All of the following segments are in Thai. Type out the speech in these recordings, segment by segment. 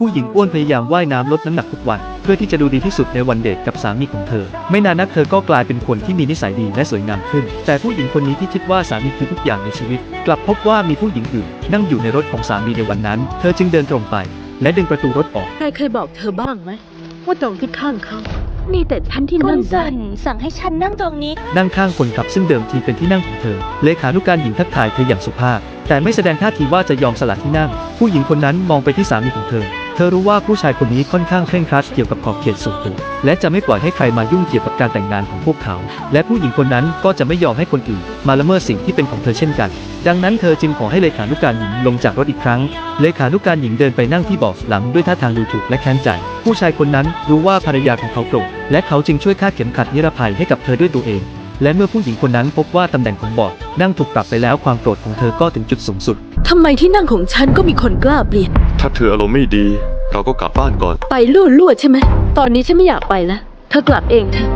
ผู้หญิงอ้วนพยายามว่ายน้ำลดน้ำหนักทุกวัน เพื่อที่จะดูดีที่สุดในวันเดทกับสามีของเธอ ไม่นานนักเธอก็กลายเป็นคนที่มีนิสัยดีและสวยงามขึ้น แต่ผู้หญิงคนนี้ที่คิดว่าสามีคือทุกอย่างในชีวิต กลับพบว่ามีผู้หญิงอื่น นั่งอยู่ในรถของสามีในวันนั้น เธอจึงเดินตรงไป และดึงประตูรถออก ใครเคยบอกเธอบ้างไหมว่าตรงที่ข้างเขา มีแต่ท่านที่คุนั่ณงได้ สันสั่งให้ฉันนั่งตรงนี้ นั่งข้างคนขับซึ่งเดิมทีเป็นที่นั่งของเธอ เลขานุการหญิงทักทายเธออย่างสุภาพ แต่ไม่แสดงท่าทีว่าจะยอมสละที่นั่ง ผู้หญิงคนนั้นมองไปที่สามีของเธอ เธอรู้ว่าผู้ชายคนนี้ค่อนข้างเคร่งครัดเกี่ยวกับขอบเขตส่วนตัวและจะไม่ปล่อยให้ใครมายุ่งเกี่ยวกับการแต่งงานของพวกเขา และผู้หญิงคนนั้นก็จะไม่ยอมให้คนอื่น มาละเมิดสิ่งที่เป็นของเธอเช่นกัน ดังนั้นเธอจึงขอให้เลขานุการหญิงลงจากรถอีกครั้ง เลขานุการหญิงเดินไปนั่งที่เบาะหลังด้วยท่าทางดูถูกและแค้นใจ ผู้ชายคนนั้นรู้ว่าภรรยาของเขาโกรธและเขาจึงช่วยคาดเข็มขัดนิรภัยให้กับเธอด้วยตัวเองและเมื่อผู้หญิงคนนั้นพบว่าตำแหน่งของเบาะนั่งถูกปรับไปแล้วความโกรธของเธอก็ถึงจุดสูงสุด ทำไมที่นั่งของฉันก็มีคนกล้าเปลี่ยน ถ้าเธออารมณ์ไม่ดี เราก็กลับบ้านก่อน ไปลู่ๆใช่ไหม ตอนนี้ฉันไม่อยากไปแล้ว เธอกลับเองเถอะ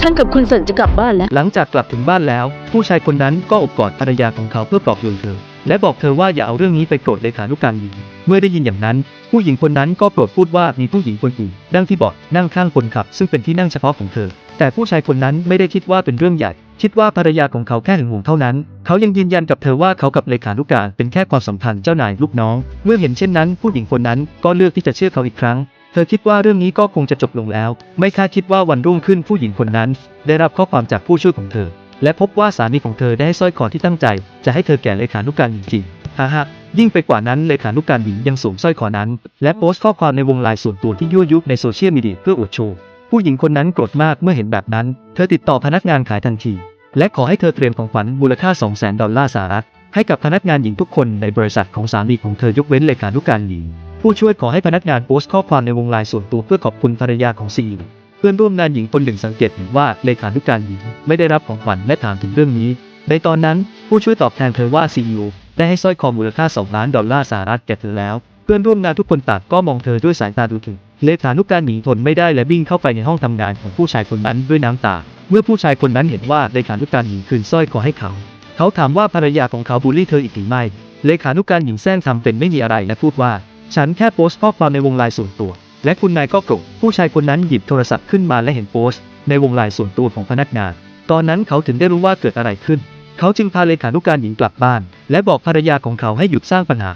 ฉันกับคุณสันจะกลับบ้านแล้ว หลังจากกลับถึงบ้านแล้ว ผู้ชายคนนั้นก็อบกอดภรรยาของเขาเพื่อปลอบโยนเธอ และบอกเธอว่าอย่าเอาเรื่องนี้ไปโกรธเลขานุการหญิงเมื่อได้ยินอย่างนั้น ผู้หญิงคนนั้นก็โปรดพูดว่ามีผู้หญิงคนอื่นนั่งที่เบาะนั่งข้างคนขับ ซึ่งเป็นที่นั่งเฉพาะของเธอ แต่ผู้ชายคนนั้นไม่ได้คิดว่าเป็นเรื่องใหญ่ คิดว่าภรรยาของเขาแค่หึงหวงเท่านั้น เขายังยืนยันกับเธอว่าเขากับเลขานุการเป็นแค่ความสัมพันธ์เจ้านายลูกน้อง เมื่อเห็นเช่นนั้นผู้หญิงคนนั้นก็เลือกที่จะเชื่อเขาอีกครั้ง เธอคิดว่าเรื่องนี้ก็คงจะจบลงแล้ว ไม่คาดคิดว่าวันรุ่งขึ้นผู้หญิงคนนั้น ได้รับข้อความจากผู้ช่วยของเธอ และพบว่าสามีของเธอได้ให้สร้อยคอที่ตั้งใจ จะให้เธอแก่เลขานุกการจริงๆฮ่าฮ่ายิ่งไปกว่านั้นเลขานุการหญิงยังสวมสร้อยคอนั้น และโพสต์ข้อความในวงไลน์ส่วนตัวที่ยั่วยุในโซเชียลมีเดียเพื่ออวดโชว์ผู้หญิงคนนั้นโกรธมากเมื่อเห็นแบบนั้น เธอติดต่อพนักงานขายทันที และขอให้เธอเตรียมของขวัญมูลค่า 200,000 ดอลลาร์สหรัฐให้กับพนักงานหญิงทุกคนในบริษัทของสามีของเธอยกเว้นเลขานุการหญิง ผู้ช่วยขอให้พนักงานโพสต์ข้อความในวงไลน์ส่วนตัวเพื่อขอบคุณภรรยาของซีอเพื่อนร่วมงานหญิงคนหนึ่งสังเกตเห็นว่าเลขานุการหญิงไม่ได้รับของขวัญและถามถึงเรื่องนี้ ในตอนนั้นผู้ช่วยตอบแทนเธอว่า CEO ได้ให้สร้อยคอมูลค่า 2 ล้านดอลลาร์สหรัฐแก่เธอแล้ว เพื่อนร่วมงานทุกคนต่างก็มองเธอด้วยสายตาดูถึง เลขานุการหญิงทนไม่ได้และวิ่งเข้าไปในห้องทำงานของผู้ชายคนนั้นด้วยน้ำตา เมื่อผู้ชายคนนั้นเห็นว่าเลขานุการหญิงคืนสร้อยคอให้เขา เขาถามว่าภรรยาของเขาบูลลี่เธออีกหรือไม่ เลขานุการหญิงแซงทำเป็นไม่มีอะไรและพูดว่า ฉันแค่โพสต์ข้อความในวงไลน์ส่วนตัว และคุณนายก็โกรธผู้ชายคนนั้นหยิบโทรศัพท์ขึ้นมาและเห็นโพสต์ในวงไลน์ส่วนตัวของพนักงาน ตอนนั้นเขาถึงได้รู้ว่าเกิดอะไรขึ้น เขาจึงพาเลขานุการหญิงกลับบ้าน และบอกภรรยาของเขาให้หยุดสร้างปัญหา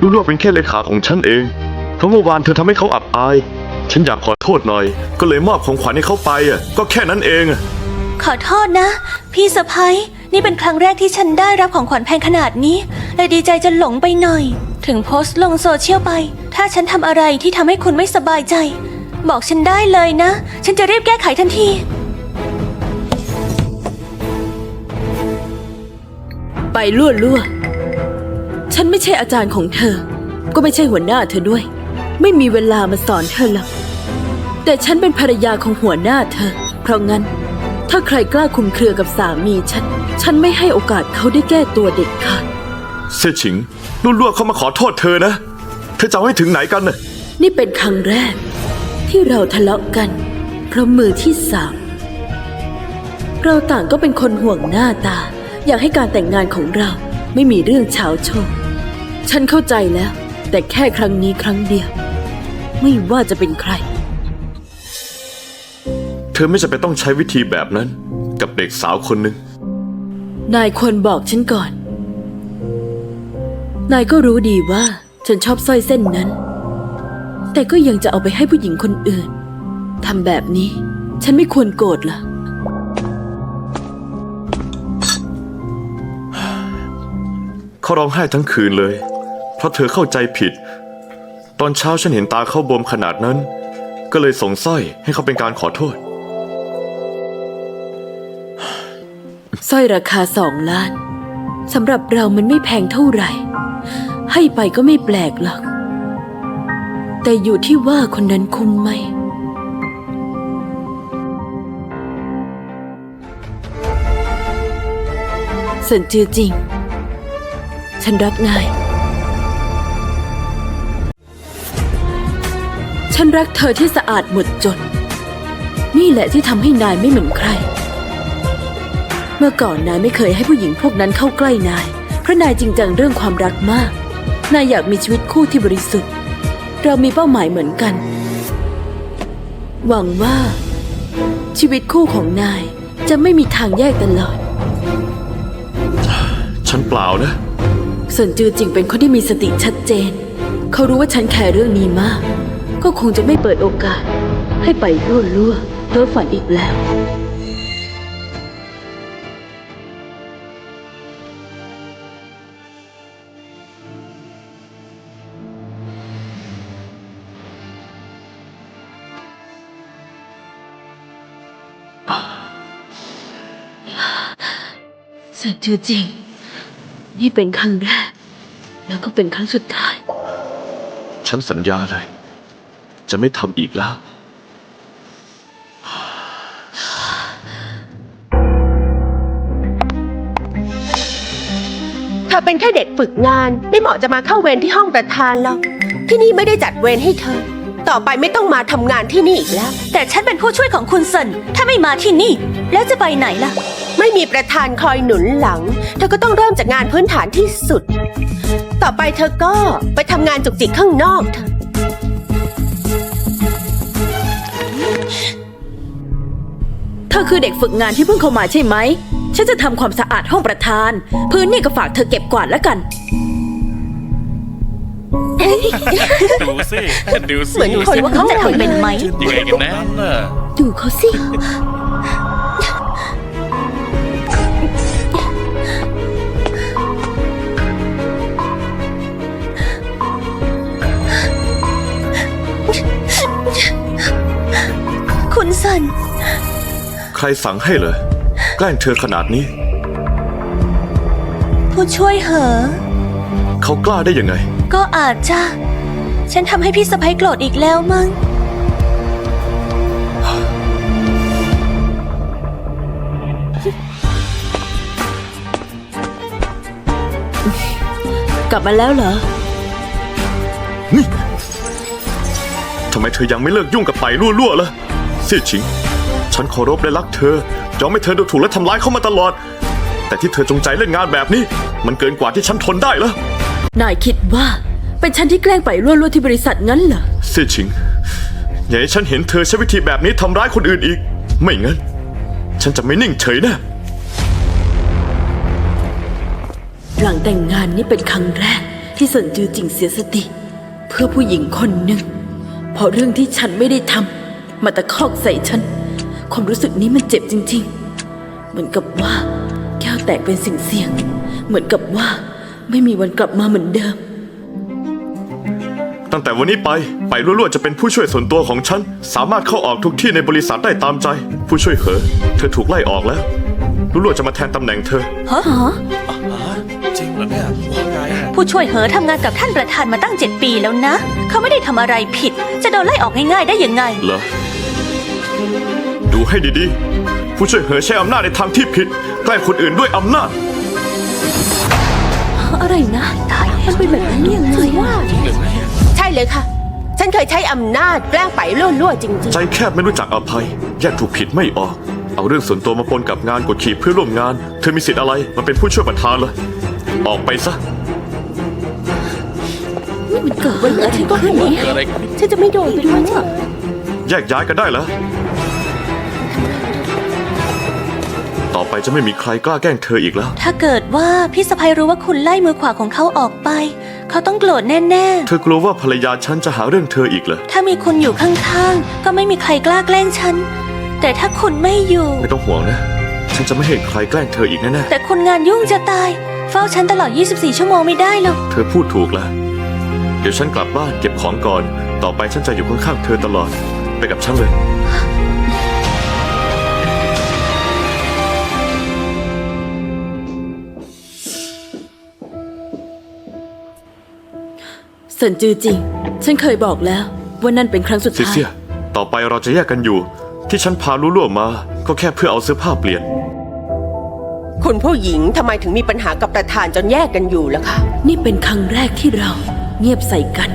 รู้ว่าเป็นแค่เลขาของฉันเอง เพราะเมื่อวานเธอทำให้เขาอับอาย ฉันอยากขอโทษหน่อย ก็เลยมอบของขวัญให้เขาไปอะก็แค่นั้นเองอะขอโทษนะ พี่สะพ้ยนี่เป็นครั้งแรกที่ฉันได้รับของขวัญแพงขนาดนี้เลยดีใจจนหลงไปหน่อย ถึงโพสต์ลงโซเชียลไป ถ้าฉันทำอะไรที่ทำให้คุณไม่สบายใจ บอกฉันได้เลยนะ ฉันจะรีบแก้ไขทันที ไปลั่วๆฉันไม่ใช่อาจารย์ของเธอ ก็ไม่ใช่หัวหน้าเธอด้วย ไม่มีเวลามาสอนเธอหรอกแต่ฉันเป็นภรรยาของหัวหน้าเธอ เพราะงั้น ถ้าใครกล้าคุมเครือกับสามีฉัน ฉันไม่ให้โอกาสเขาได้แก้ตัวเด็ดขาดเซชิงลุ่วๆเขามาขอโทษเธอนะ เธอจะเอาให้ถึงไหนกันน่ะนี่เป็นครั้งแรก ที่เราทะเลาะกัน เพราะมือที่สามเราต่างก็เป็นคนห่วงหน้าตา อยากให้การแต่งงานของเราไม่มีเรื่องเฉาโชว์ฉันเข้าใจแล้ว แต่แค่ครั้งนี้ครั้งเดียว ไม่ว่าจะเป็นใคร เธอไม่จำเป็นต้องใช้วิธีแบบนั้น กับเด็กสาวคนหนึ่ง นายควรบอกฉันก่อน นายก็รู้ดีว่า ฉันชอบสร้อยเส้นนั้น แต่ก็ยังจะเอาไปให้ผู้หญิงคนอื่นทำแบบนี้ ฉันไม่ควรโกรธเหรอเขาร้องไห้ทั้งคืนเลย เพราะเธอเข้าใจผิด ตอนเช้าฉันเห็นตาเขาบวมขนาดนั้น ก็เลยส่งสร้อยให้เขาเป็นการขอโทษ สร้อยราคาสองล้านสำหรับเรามันไม่แพงเท่าไหร่ ให้ไปก็ไม่แปลกหรอก แต่อยู่ที่ว่าคนนั้นคุ้มไหมสินจือจริง ฉันรักนาย ฉันรักเธอที่สะอาดหมดจด นี่แหละที่ทำให้นายไม่เหมือนใคร เมื่อก่อนนายไม่เคยให้ผู้หญิงพวกนั้นเข้าใกล้นาย เพราะนายจริงจังเรื่องความรักมาก นายอยากมีชีวิตคู่ที่บริสุทธิ์ เรามีเป้าหมายเหมือนกัน หวังว่า ชีวิตคู่ของนายจะไม่มีทางแยกตลอด ฉันเปล่านะ ส่วนจือจริงเป็นคนที่มีสติชัดเจน เขารู้ว่าฉันแคร์เรื่องนี้มาก ก็คงจะไม่เปิดโอกาส ให้ไปรั่วรั่วเพ้อฝันอีกแล้วส่วนจือจริง นี่เป็นครั้งแรก แล้วก็เป็นครั้งสุดท้าย ฉันสัญญาเลย จะไม่ทำอีกแล้ว เธอเป็นแค่เด็กฝึกงาน ไม่เหมาะจะมาเข้าเวรที่ห้องประธานหรอกที่นี่ไม่ได้จัดเวรให้เธอ ต่อไปไม่ต้องมาทำงานที่นี่อีกแล้ว แต่ฉันเป็นผู้ช่วยของคุณเซินถ้าไม่มาที่นี่ แล้วจะไปไหนล่ะ ไม่มีประธานคอยหนุนหลัง เธอก็ต้องเริ่มจากงานพื้นฐานที่สุด ต่อไปเธอก็ไปทำงานจุกจิกข้างนอกเถอะ ธอคือเด็กฝึกงานที่เพิ่งเข้ามาใช่ไหม ฉันจะทำความสะอาดห้องประธาน พื้นนี่ก็ฝากเธอเก็บกวาดแล้วกัน ดูสิดูสิเหมือนดูคนสิว่าเขาจะทำเป็นไหม ยังไงกันแน่น่ะดูเขาสิ คุณเซิน ใครสั่งให้เลยแกล้งเธอขนาดนี้ ผู้ช่วยเหอะเขากล้าได้ยังไง ก็อาจจะ ฉันทำให้พี่สะพ้ยโกรธอีกแล้วมั้ง กลับมาแล้วเหรอ ทำไมเธอยังไม่เลิกยุ่งกับไปรั่วๆล่ะเสี่ยชิง ฉันเคารพและรักเธอยอมให้เธอดูถูกและทำร้ายเขามาตลอด แต่ที่เธอจงใจเล่นงานแบบนี้ มันเกินกว่าที่ฉันทนได้แล้วนายคิดว่าเป็นฉันที่แกล้งไปรั่วๆที่บริษัทงั้นเหรอเสี่ยชิง อย่าให้ฉันเห็นเธอใช้วิธีแบบนี้ทำร้ายคนอื่นอีก ไม่งั้น ฉันจะไม่นิ่งเฉยแนะหลังแต่งงานนี่เป็นครั้งแรกที่สนจือจริงเสียสติ เพื่อผู้หญิงคนหนึ่งเพราะเรื่องที่ฉันไม่ได้ทำมาตะคอกใส่ฉัน ความรู้สึกนี้มันเจ็บจริง ๆ เหมือนกับว่า แก้วแตกเป็นสิ่งเสียง เหมือนกับว่าไม่มีวันกลับมาเหมือนเดิม ตั้งแต่วันนี้ไป ไปรั่วๆจะเป็นผู้ช่วยส่วนตัวของฉัน สามารถเข้าออกทุกที่ในบริษัทได้ตามใจ ผู้ช่วยเหอ เธอถูกไล่ออกแล้วรั่วๆจะมาแทนตำแหน่งเธอจริงเหรอเนี่ยว่าไงอะผู้ช่วยเหอะทำงานกับท่านประธานมาตั้งเจ็ดปีแล้วนะ เขาไม่ได้ทำอะไรผิด จะโดนไล่ออกง่ายๆได้ยังไง เหรอดู ให้ดีๆ ผู้ช่วยเหอใช้อำนาจในทางที่ผิดแกล้งคนอื่นด้วยอำนาจ อะไรนะตายแล้วมันเป็นแบบนั้นยังไงว่าใช่เลยค่ะ ฉันเคยใช้อำนาจแกล้งไปล่วๆจริงใจแคบไม่รู้จักอภัย แยกถูกผิดไม่ออก เอาเรื่องส่วนตัวมาปนกับงานกดขี่เพื่อร่วมงาน เธอมีสิทธิ์อะไรมาเป็นผู้ช่วยประธานเลยออกไปซะมันเกิดวันอะไรก็ให้นี้เกิดอะไรขึ้นๆฉันจะไม่โดนไปด้วยใช่ไหม แยกย้ายกันได้แล้ว ต่อไปจะไม่มีใครกล้าแกล้งเธออีกแล้ว ถ้าเกิดว่าพี่สะพ้ยรู้ว่าคุณไล่มือขวาของเขาออกไป เขาต้องโกรธแน่เธอกลัวว่าภรรยาฉันจะหาเรื่องเธออีกเหรอ ๆ ถ้ามีคุณอยู่ข้างๆ ก็ไม่มีใครกล้าแกล้งฉัน แต่ถ้าคุณไม่อยู่ ไม่ต้องห่วงนะ ฉันจะไม่ให้ใครแกล้งเธออีกแน่แต่คุณงานยุ่งจะตาย เฝ้าฉันตลอด 24 ชั่วโมงไม่ได้หรอก ๆ เธอพูดถูกแล้วเดี๋ยวฉันกลับบ้านเก็บของก่อน ต่อไปฉันจะอยู่ข้างๆเธอตลอด ไปกับฉันเลย เซินจือจริง ฉันเคยบอกแล้ว ว่านั่นเป็นครั้งสุดซิท้าย เซีย ต่อไปเราจะแยกกันอยู่ ที่ฉันพาลู่ล่วมา ก็แค่เพื่อเอาเสื้อผ้าเปลี่ยน คุณผู้หญิงทำไมถึงมีปัญหากับประธานจนแยกกันอยู่ล่ะคะ นี่เป็นครั้งแรกที่เราเงียบใส่กัน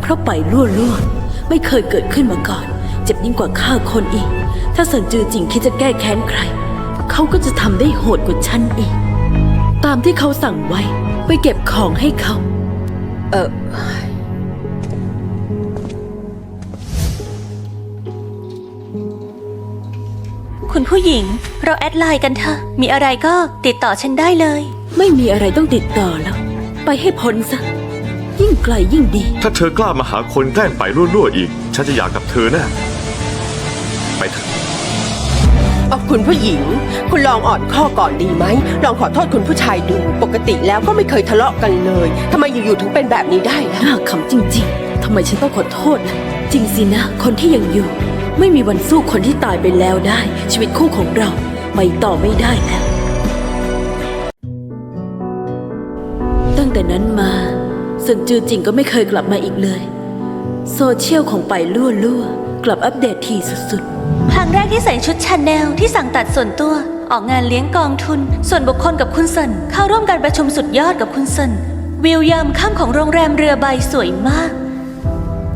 เพราะไปรั่วรั่วๆไม่เคยเกิดขึ้นมาก่อน เจ็บยิ่งกว่าฆ่าคนอีก ถ้าเซินจือจริงคิดจะแก้แค้นใคร เขาก็จะทำได้โหดกว่าฉันอีก ตามที่เขาสั่งไว้ไปเก็บของให้เขา เออคุณผู้หญิง เราแอดไลน์กันเถอะ มีอะไรก็ติดต่อฉันได้เลย ไม่มีอะไรต้องติดต่อแล้วไปให้พ้นซะ ยิ่งไกลยิ่งดี ถ้าเธอกล้ามาหาคนแกล้งไปรั่วๆอีก ฉันจะอยากกับเธอแนะ่ไปเถอะ เอาคุณผู้หญิง คุณลองอ่อนข้อก่อนดีไหม ลองขอโทษคุณผู้ชายดู ปกติแล้วก็ไม่เคยทะเลาะกันเลยทำไมอยู่ๆถึงเป็นแบบนี้ได้ล่ะ น่าขำจริงๆ ทำไมฉันต้องขอโทษล่ะ จริงสินะ คนที่ยังอยู่ ไม่มีวันสู้คนที่ตายไปแล้วได้ ชีวิตคู่ของเราไปต่อไม่ได้แล้ว ตั้งแต่นั้นมาเซินจือจริงก็ไม่เคยกลับมาอีกเลย โซเชียลของไปลั่วลั่วๆกลับอัปเดตทีสุด ครั้งแรกที่ใส่ชุดชาแนลที่สั่งตัดส่วนตัว ออกงานเลี้ยงกองทุน ส่วนบุคคลกับคุณเซินเข้าร่วมการประชุมสุดยอดกับคุณเซินวิวยามค่ำของโรงแรมเรือใบสวยมาก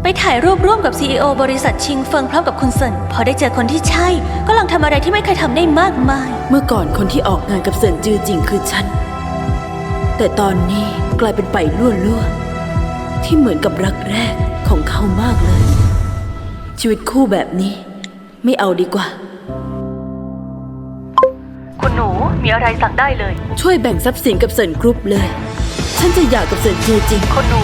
ไปถ่ายรูปร่วมกับ CEO บริษัทชิงเฟิงพร้อมกับคุณเซินพอได้เจอคนที่ใช่ ก็ลองทำอะไรที่ไม่เคยทำได้มากมาย เมื่อก่อนคนที่ออกงานกับเซินจือจริงคือฉัน แต่ตอนนี้กลายเป็นไปล่วนล่วๆที่เหมือนกับรักแรกของเขามากเลย ชีวิตคู่แบบนี้ ไม่เอาดีกว่า คุณหนูมีอะไรสั่งได้เลย ช่วยแบ่งทรัพย์สินกับเซินกรุ๊ปเลย ฉันจะหย่ากับเซินจือจริง คุณหนู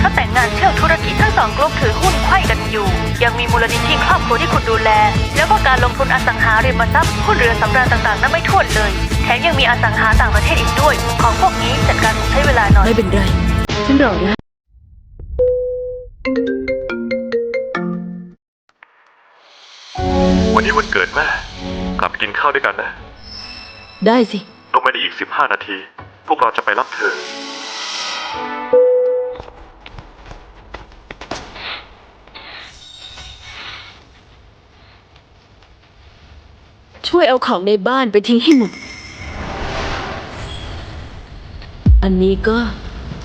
ถ้าแต่งงานเชื่อมธุรกิจทั้งสองกลุ่มถือหุ้นไขว้กันอยู่ ยังมีมูลนิธิครอบครัวที่คุณดูแล แล้วก็การลงทุนอสังหาริมทรัพย์หุ้นเรือสำราญต่างๆ นั้นไม่ถ้วนเลย แถมยังมีอสังหาต่างประเทศอีกด้วย ของพวกนี้จัดการคงใช้เวลาหน่อย ไม่เป็นไร ฉันรอนะ นนี้วันเกิดแม่ กลับไปกินข้าวด้วยกันนะได้สิ ลงมาในอีก15นาที พวกเราจะไปรับเธอ ช่วยเอาของในบ้านไปทิ้งให้หมด อันนี้ก็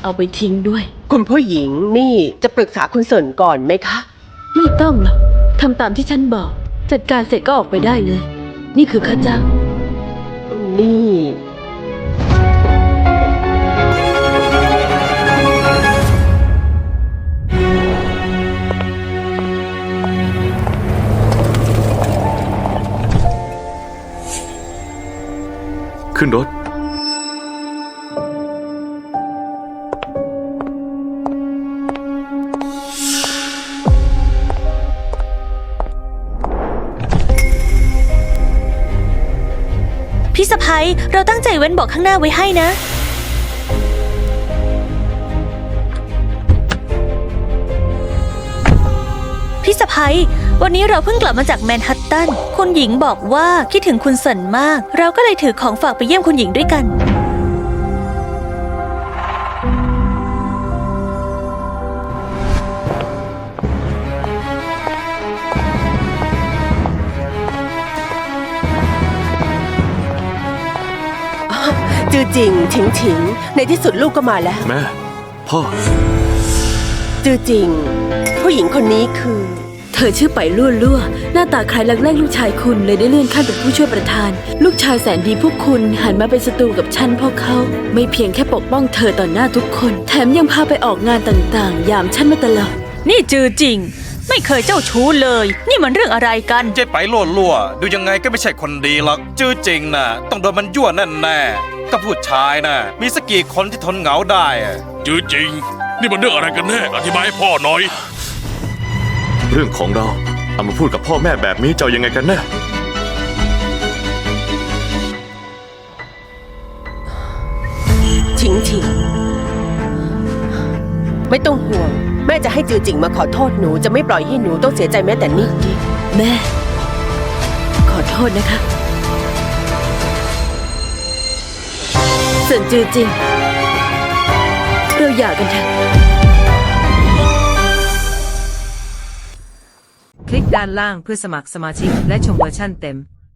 เอาไปทิ้งด้วย คุณผู้หญิงนี่จะปรึกษาคุณเสินก่อนไหมคะ ไม่ต้องหรอกทำตามที่ฉันบอก จัดการเสร็จก็ออกไปได้เลย นี่คือค่าจ้าง นี่ ขึ้นรถ สะพ้ยเราตั้งใจเว้นบอกข้างหน้าไว้ให้นะ พี่สะพ้ยวันนี้เราเพิ่งกลับมาจากแมนฮัตตัน คุณหญิงบอกว่าคิดถึงคุณเสินมาก เราก็เลยถือของฝากไปเยี่ยมคุณหญิงด้วยกัน จือจริงถิงถิง ในที่สุดลูกก็มาแล้ว แม่ พ่อ จือจริง ผู้หญิงคนนี้คือ เธอชื่อไปลั่วลั่วๆหน้าตาคล้ายลักแรกลูกชายคุณเลยได้เลื่อนขั้นเป็นผู้ช่วยประธาน ลูกชายแสนดีพวกคุณหันมาเป็นศัตรูกับฉันเพราะเขา ไม่เพียงแค่ปกป้องเธอต่อหน้าทุกคน แถมยังพาไปออกงานต่างๆ ยามฉันมาตลอด นี่จือจริง ไม่เคยเจ้าชู้เลย นี่มันเรื่องอะไรกัน เจ๊ไปล่วล่วๆดูยังไงก็ไม่ใช่คนดีหรอก จื้อจริงน่ะต้องโดนมันยั่วแน่แน่ๆ ก็ผู้ชายน่ะมีสักกี่คนที่ทนเหงาได้อะจื้อจริง นี่มันเรื่องอะไรกันแน่อธิบายให้พ่อหน่อย เรื่องของเราเอามาพูดกับพ่อแม่แบบนี้จะเอายังไงกันแน่ถิงถิงไม่ต้องห่วง แม่จะให้จือจริงมาขอโทษหนูจะไม่ปล่อยให้หนูต้องเสียใจแม้แต่นิดเดียวแม่ ขอโทษนะคะ ซินจือจริง เราหย่ากันเถอะ คลิกด้านล่างเพื่อสมัครสมาชิกและชมเวอร์ชั่นเต็ม